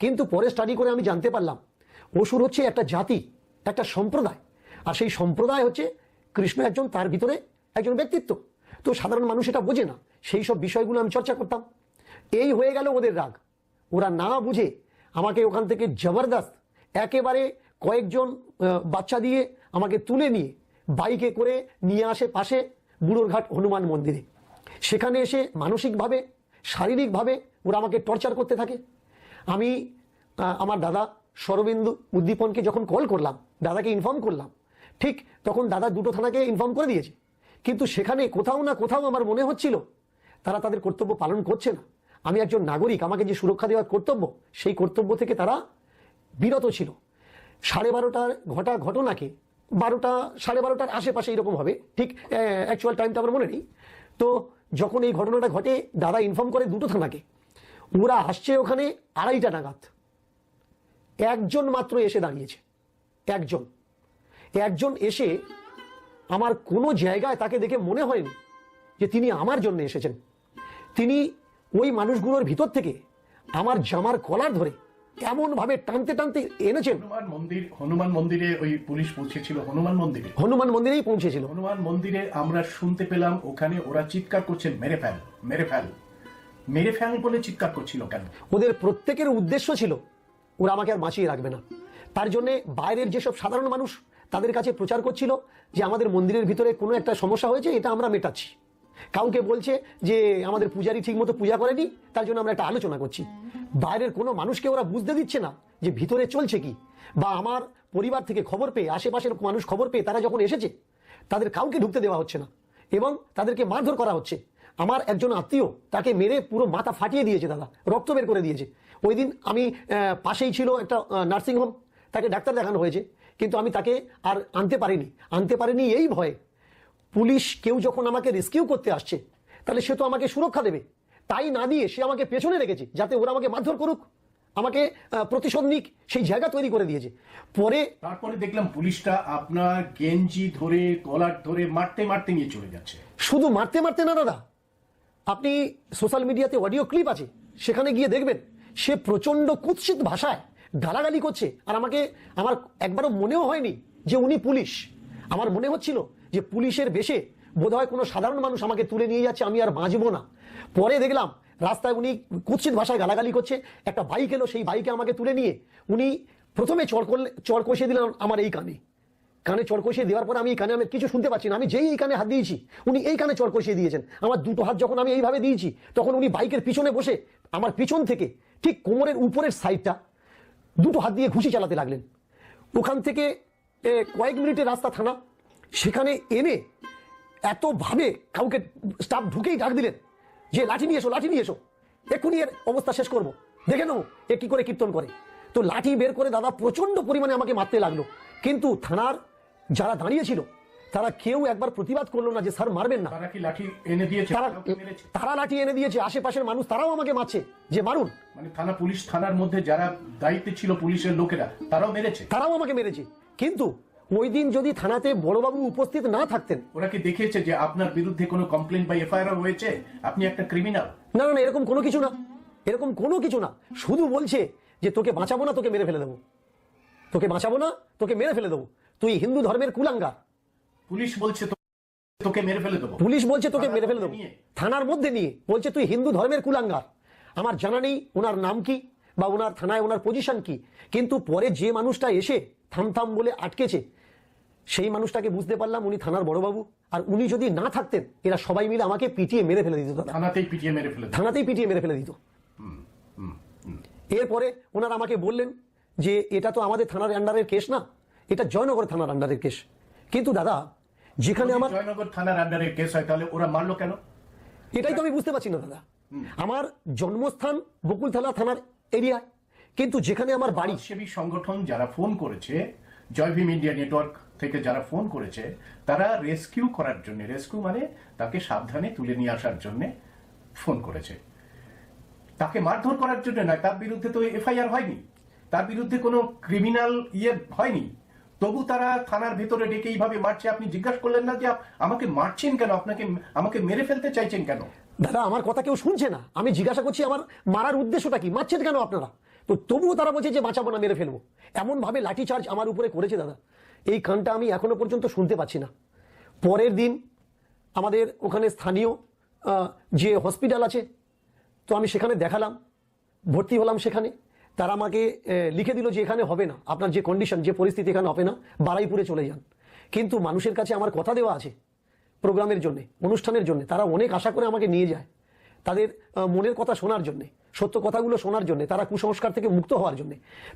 কিন্তু পরে স্টাডি করে আমি জানতে পারলাম, অসুর হচ্ছে একটা জাতি, একটা সম্প্রদায়। আর সেই সম্প্রদায় হচ্ছে কৃষ্ণ একজন, তার ভিতরে একজন ব্যক্তিত্ব। তো সাধারণ মানুষ এটা বোঝে না। সেই সব বিষয়গুলো আমি চর্চা করতাম। এই হয়ে গেল ওদের রাগ। ওরা না বুঝে আমাকে ওখান থেকে জবরদস্ত একেবারে কয়েকজন বাচ্চা দিয়ে আমাকে তুলে নিয়ে বাইকে করে নিয়ে আসে পাশে বুড়োরঘাট হনুমান মন্দিরে। সেখানে এসে মানসিকভাবে, শারীরিকভাবে ওরা আমাকে টর্চার করতে থাকে। আমি আমার দাদা সরবিন্দু উদ্দীপনকে যখন কল করলাম, দাদাকে ইনফর্ম করলাম, ঠিক তখন দাদা দুটো থানাকে ইনফর্ম করে দিয়েছে। কিন্তু সেখানে কোথাও না কোথাও আমার মনে হচ্ছিল, তারা তাদের কর্তব্য পালন করছে না। আমি একজন নাগরিক, আমাকে যে সুরক্ষা দেওয়ার কর্তব্য, সেই কর্তব্য থেকে তারা বিরত ছিল। সাড়ে বারোটার ঘটা ঘটনাকে, বারোটা, সাড়ে বারোটার আশেপাশে এরকম হবে, ঠিক অ্যাকচুয়াল টাইমটা আমার মনে নেই। তো যখন এই ঘটনাটা ঘটে, দাদা ইনফর্ম করে দুটো থানাকে। ওরা আসছে ওখানে আড়াইটা নাগাদ। একজন মাত্র এসে দাঁড়িয়েছে। একজন। একজন এসে আমার কোনো জায়গায় তাকে দেখে মনে হয়নি যে তিনি আমার জন্য এসেছেন। তিনি ওই মানুষগুলোর ভিতর থেকে আমার জামার কলার ধরে এমনভাবে টানতে টানতে এনেছেন। হনুমান মন্দির হনুমান মন্দিরে ওই পুলিশ পৌঁছেছিল। হনুমান মন্দিরে। হনুমান মন্দিরেই পৌঁছেছিল। হনুমান মন্দিরে আমরা শুনতে পেলাম ওখানে ওরা চিৎকার করছেন মেরে ফেল মেরে ফেল। মেরে ফেল বলে চিৎকার করছিল কেন? ওদের প্রত্যেকের উদ্দেশ্য ছিল, ওরা আমাকে আর বাঁচিয়ে রাখবে না। তার জন্যে বাইরের যেসব সাধারণ মানুষ তাদের কাছে প্রচার করছিল যে আমাদের মন্দিরের ভিতরে কোনো একটা সমস্যা হয়েছে, এটা আমরা মেটাচ্ছি। কাউকে বলছে যে আমাদের পূজারি ঠিকমতো পূজা করেনি, তার জন্য আমরা একটা আলোচনা করছি। বাইরের কোনো মানুষকে ওরা বুঝতে দিচ্ছে না যে ভিতরে চলছে কি। বা আমার পরিবার থেকে খবর পেয়ে, আশেপাশের মানুষ খবর পেয়ে তারা যখন এসেছে, তাদের কাউকে ঢুকতে দেওয়া হচ্ছে না। এবং তাদেরকে মারধর করা হচ্ছে। আমার একজন আত্মীয় তাকে মেরে পুরো মাথা ফাটিয়ে দিয়েছে দাদা রক্ত বের করে দিয়েছে। ওই দিন আমি পাশেই ছিল একটা নার্সিংহোম তাকে ডাক্তার দেখানো হয়েছে। কিন্তু আমি তাকে আর আনতে পারিনি। আনতে পারিনি এই ভয়ে। পুলিশ কেউ যখন আমাকে রেস্কিউ করতে আসছে তাহলে সে তো আমাকে সুরক্ষা দেবে। তাই না দিয়ে সে আমাকে পেছনে রেখেছে যাতে ওরা আমাকে মারধর করুক। আমাকে প্রতিশোধ নিক সেই জায়গা তৈরি করে দিয়েছে। পরে তারপরে দেখলাম পুলিশটা আপনার গেঞ্জি ধরে কলার ধরে মারতে মারতে নিয়ে চলে যাচ্ছে। শুধু মারতে মারতে না দাদা আপনি সোশ্যাল মিডিয়াতে অডিও ক্লিপ আছে, সেখানে গিয়ে দেখবেন, সে প্রচণ্ড কুৎসিত ভাষায় গালাগালি করছে। আর আমাকে, আমার একবারও মনেও হয়নি যে উনি পুলিশ। আমার মনে হচ্ছিল যে পুলিশের বেশে বোধহয় কোনো সাধারণ মানুষ আমাকে তুলে নিয়ে যাচ্ছে, আমি আর বাঁচবো না। পরে দেখলাম, রাস্তায় উনি কুৎসিত ভাষায় গালাগালি করছে, একটা বাইক এলো, সেই বাইকে আমাকে তুলে নিয়ে উনি প্রথমে চড় করলে, চড় কষিয়ে দিলেন আমার এই কানে। কানে চড় কষিয়ে দেওয়ার পর আমি এই কানে আমি কিছু শুনতে পাচ্ছি না। আমি যেই এই কানে হাত দিয়েছি, উনি এই কানে চড় কষিয়ে দিয়েছেন। আমার দুটো হাত যখন আমি এইভাবে দিয়েছি, তখন উনি বাইকের পিছনে বসে আমার পিছন থেকে ঠিক কোমরের উপরের সাইডটা দুটো হাত দিয়ে ঘুষি চালাতে লাগলেন। ওখান থেকে কয়েক মিনিটের রাস্তা থানা, সেখানে এনে এতভাবে কাউকে স্টাফ ঢুকেই ডাক দিলেন যে, লাঠি নিয়ে এসো, লাঠি নিয়ে এসো। এক্ষুনি এর অবস্থা শেষ করব। দেখে নেব এ কী করে কীর্তন করে। তো লাঠি বের করে দাদা প্রচণ্ড পরিমাণে আমাকে মারতে লাগল। কিন্তু থানার যারা দাঁড়িয়েছিল তারা কেউ একবার প্রতিবাদ করল না যে স্যার মারবেন না। তারা কি লাঠি এনে দিয়েছে? তারা কাউকে মেরেছে? তারা লাঠি এনে দিয়েছে। আশেপাশের মানুষ তারাও আমাকে মারছে যে মারুন। মানে থানা পুলিশ থানার মধ্যে যারা দায়িত্বে ছিল পুলিশের লোকেরা তারাও মেরেছে? তারাও আমাকে মেরেছে। কিন্তু ওই দিন যদি থানাতে বড়বাবু উপস্থিত না থাকতেন ওরা কি দেখিয়েছে যে আপনার বিরুদ্ধে কোনো কমপ্লেন বা এফআইআর হয়েছে? আপনি একটা ক্রিমিনাল না না এরকম কোনো কিছু না। এরকম কোনো কিছু না। শুধু বলছে যে তোকে বাঁচাবো না তোকে মেরে ফেলে দেবো। তোকে বাঁচাবো না তোকে মেরে ফেলে দেবো। তুই হিন্দু ধর্মের কুলাঙ্গার পুলিশ বলছে তোকে মেরে ফেলে দেবো। পুলিশ বলছে তোকে থানার মেরে ফেলে দেবো। মধ্যে নিয়ে? থানার মধ্যে নিয়ে বলছে তুই হিন্দু ধর্মের কুলাঙ্গার আমার জানা নেই ওনার নাম কি বা ওনার থানায় ওনার পজিশন কি। কিন্তু পরে যে মানুষটা এসে থাম থাম বলে আটকেছে সেই মানুষটাকে বুঝতে পারলাম উনি থানার বড়বাবু। আর উনি যদি না থাকতেন এরা সবাই মিলে আমাকে পিটিয়ে মেরে ফেলে দিত থানাতেই পিটিয়ে মেরে ফেলে থানাতেই পিটিয়ে মেরে ফেলে দিত। এরপরে ওনারা আমাকে বললেন যে এটা তো আমাদের থানার আন্ডারের কেস না। এটা জয়নগর থানার আন্ডারের কেস কিন্তু দাদা যেখানে আমার জয়নগর থানার আন্ডারে কেস হয় তাহলে ওরা মারলো কেন? এটাই তো আমি বুঝতে পারছি না দাদা। আমার জন্মস্থান বকুলতলা থানার এরিয়া কিন্তু যেখানে আমার বাড়ি সমাজসেবী সংগঠন যারা ফোন করেছে জয় ভীম ইন্ডিয়া নেটওয়ার্ক থেকে যারা ফোন করেছে তারা রেস্কিউ করার জন্য রেস্কিউ মানে তাকে সাবধানে তুলে নিয়ে আসার জন্য ফোন করেছে। তাকে মারধর করার জন্য নয় তার বিরুদ্ধে তো এফআইআর হয়নি। তার বিরুদ্ধে কোনো ক্রিমিনাল ইয়ে হয়নি। তবু তারা থানার ভিতরে ডেকে এইভাবে মারছে। আপনি জিজ্ঞাসা করলেন না যে আমাকে মারছেন কেন? আপনাকে আমাকে মেরে ফেলতে চাইছেন কেন? দাদা, আমার কথা কেউ শুনছে না। আমি জিজ্ঞাসা করছি, আমার মারার উদ্দেশ্যটা কি? মারছেন কেন আপনারা? তো তবুও তারা বলছে যে বাঁচাবো না, মেরে ফেলব। এমনভাবে লাঠিচার্জ আমার উপরে করেছে দাদা। এই কানটা আমি এখনও পর্যন্ত শুনতে পাচ্ছি না। পরের দিন আমাদের ওখানে স্থানীয় যে হসপিটাল আছে, তো আমি সেখানে দেখালাম। ভর্তি হলাম সেখানে। তারা আমাকে লিখে দিল যে এখানে হবে না। আপনার যে কন্ডিশন যে পরিস্থিতি এখানে হবে না, বারাইপুরে চলে যান। কিন্তু মানুষের কাছে আমার কথা দেওয়া আছে প্রোগ্রামের জন্য, অনুষ্ঠানের জন্য। তারা অনেক আশা করে আমাকে নিয়ে যায় তাদের মনের কথা শোনার জন্য, সত্য কথাগুলো শোনার জন্য, তারা কুসংস্কার থেকে মুক্ত হওয়ার জন্য।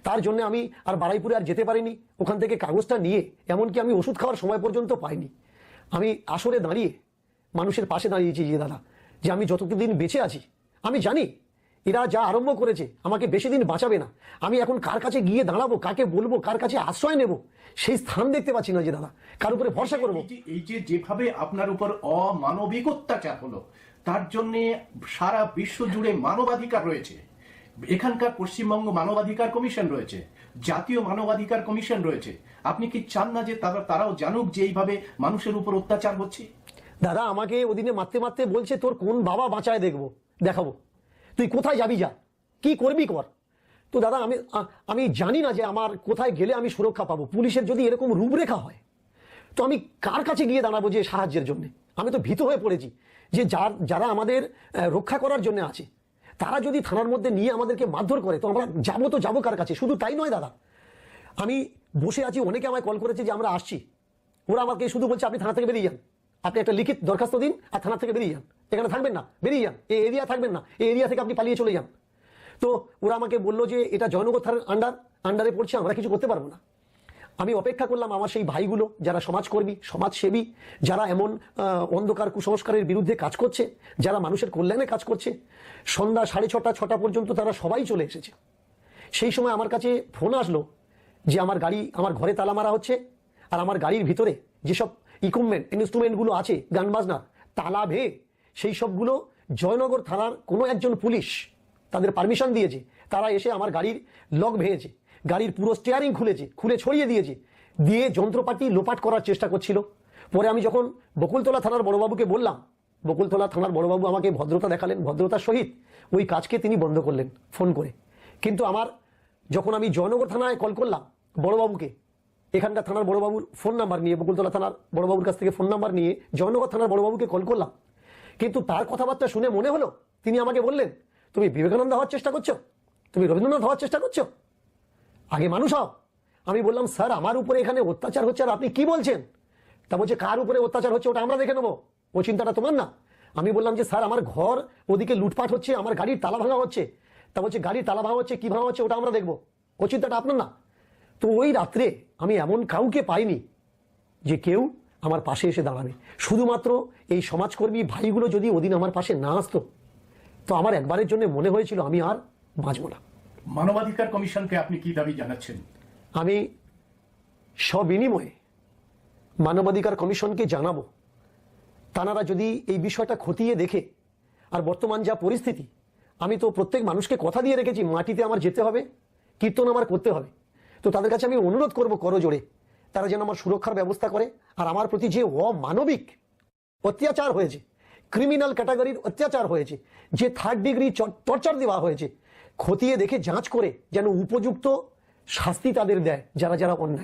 তার জন্য আমি আর বারাইপুরে আর যেতে পারিনি। ওখান থেকে কাগজটা নিয়ে, এমনকি আমি ওষুধ খাওয়ার সময় পর্যন্ত পাইনি। আমি আসরে দাঁড়িয়ে মানুষের পাশে দাঁড়িয়েছি যে, দাদা, যে আমি যতদিন বেঁচে আছি, আমি জানি এরা যা আরম্ভ করেছে আমাকে বেশি দিন বাঁচাবে না। আমি এখন কার কাছে গিয়ে দাঁড়াবো কাকে বলব কার কাছে আশ্রয় নেব সেই স্থান দেখতে পাচ্ছি না যে দাদা। কার উপরে ভরসা করব? এই যে- যেভাবে আপনার উপর অমানবিক অত্যাচার হলো তার জন্য সারা বিশ্ব জুড়ে মানবাধিকার রয়েছে। এখানকার পশ্চিমবঙ্গ মানবাধিকার কমিশন রয়েছে জাতীয় মানবাধিকার কমিশন রয়েছে। আপনি কি চান না যে তারা তারাও জানুক যে এইভাবে মানুষের উপর অত্যাচার হচ্ছে? দাদা আমাকে ওদিনে মারতে মারতে বলছে তোর কোন বাবা বাঁচায় দেখব দেখাবো। তুই কোথায় যাবি যা? কি করবি কর? তো দাদা, আমি আমি জানি না যে আমার কোথায় গেলে আমি সুরক্ষা পাবো। পুলিশের যদি এরকম রূপরেখা হয়, তো আমি কার কাছে গিয়ে দাঁড়াবো যে সাহায্যের জন্য? আমি তো ভীত হয়ে পড়েছি যে যার, যারা আমাদের রক্ষা করার জন্য আছে, তারা যদি থানার মধ্যে নিয়ে আমাদেরকে মারধর করে, তো আমরা যাব তো যাব কার কাছে? শুধু তাই নয় দাদা, আমি বসে আছি, অনেকে আমায় কল করেছে যে আমরা আসছি। ওরা আমাকে শুধু বলছে, আপনি থানা থেকে বেরিয়ে যান। আপনি একটা লিখিত দরখাস্ত দিন আর থানা থেকে বেরিয়ে যান। এখানে থাকবেন না, বেরিয়ে যান। এই এরিয়া থাকবেন না, এই এরিয়া থেকে আপনি পালিয়ে চলে যান। তো ওরা আমাকে বলল যে, এটা জয়নগর আন্ডার আন্ডারে পড়ছে, আমরা কিছু করতে পারব না। আমি অপেক্ষা করলাম আমার সেই ভাইগুলো, যারা সমাজকর্মী, সমাজসেবী, যারা এমন অন্ধকার কুসংস্কারের বিরুদ্ধে কাজ করছে, যারা মানুষের কল্যাণে কাজ করছে। সন্ধ্যা সাড়ে ছটা ছটা পর্যন্ত তারা সবাই চলে এসেছে। সেই সময় আমার কাছে ফোন আসলো যে, আমার গাড়ি, আমার ঘরে তালা মারা হচ্ছে, আর আমার গাড়ির ভিতরে যেসব ইকুইপমেন্ট ইনস্ট্রুমেন্টগুলো আছে, গান বাজনার তালা ভেয়ে সেই সবগুলো জয়নগর থানার কোনো একজন পুলিশ তাদের পারমিশন দিয়েছে। তারা এসে আমার গাড়ির লক ভেঙেছে, গাড়ির পুরো স্টিয়ারিং খুলেছে, খুলে ছড়িয়ে দিয়েছে, দিয়ে যন্ত্রপাতি লোপাট করার চেষ্টা করছিল। পরে আমি যখন বকুলতলা থানার বড়বাবুকে বললাম, বকুলতলা থানার বড়বাবু আমাকে ভদ্রতা দেখালেন, ভদ্রতার সহিত ওই কাজকে তিনি বন্ধ করলেন ফোন করে। কিন্তু আমার যখন আমি জয়নগর থানায় কল করলাম বড়বাবুকে, এখানকার থানার বড়বাবুর ফোন নাম্বার নিয়ে, বকুলতলা থানার বড়বাবুর কাছ থেকে ফোন নাম্বার নিয়ে, জয়নগর থানার বড়বাবুকে কল করলাম কিন্তু তার কথাবার্তা শুনে মনে হলো, তিনি আমাকে বললেন, তুমি বিবেকানন্দ হওয়ার চেষ্টা করছ? তুমি রবীন্দ্রনাথ হওয়ার চেষ্টা করছ? আগে মানুষ হও। আমি বললাম, স্যার, আমার উপরে এখানে অত্যাচার হচ্ছে আর আপনি কি বলছেন? তা বলছে, কার উপরে অত্যাচার হচ্ছে ওটা আমরা দেখে নেব। ও চিন্তাটা তোমার না? আমি বললাম যে, স্যার, আমার ঘর ওদিকে লুটপাট হচ্ছে, আমার গাড়ির তালা ভাঙা হচ্ছে। তা বলছে, গাড়ির তালা ভাঙা হচ্ছে, কি ভাঙা হচ্ছে ওটা আমরা দেখব। ও চিন্তাটা আপনার না? তো ওই রাত্রে আমি এমন কাউকে পাইনি যে কেউ আমার পাশে এসে দাঁড়াবে। শুধুমাত্র এই সমাজকর্মী ভাইগুলো যদি ওদিন আমার পাশে না আসতো তো আমার একবারের জন্য মনে হয়েছিল আমি আর বাঁচব না। মানবাধিকার কমিশনকে আপনি কি দাবি জানাচ্ছেন? আমি সবিনিময়ে মানবাধিকার কমিশনকে জানাব। তানারা যদি এই বিষয়টা খতিয়ে দেখে আর বর্তমান যা পরিস্থিতি আমি তো প্রত্যেক মানুষকে কথা দিয়ে রেখেছি মাটিতে আমার যেতে হবে কীর্তন আমার করতে হবে। তো তাদের কাছে আমি অনুরোধ করব করজোড়ে। তারা যেন আমার সুরক্ষার ব্যবস্থা করে আর আমার প্রতি যে অমানবিক অত্যাচার হয়েছে ক্রিমিনাল ক্যাটাগরির অত্যাচার হয়েছে, যে থার্ড ডিগ্রি টর্চার দেওয়া হয়েছে, খতিয়ে দেখে যাঁচ করে যেন উপযুক্ত শাস্তি তাদের দেয় যারা যারা অন্যায়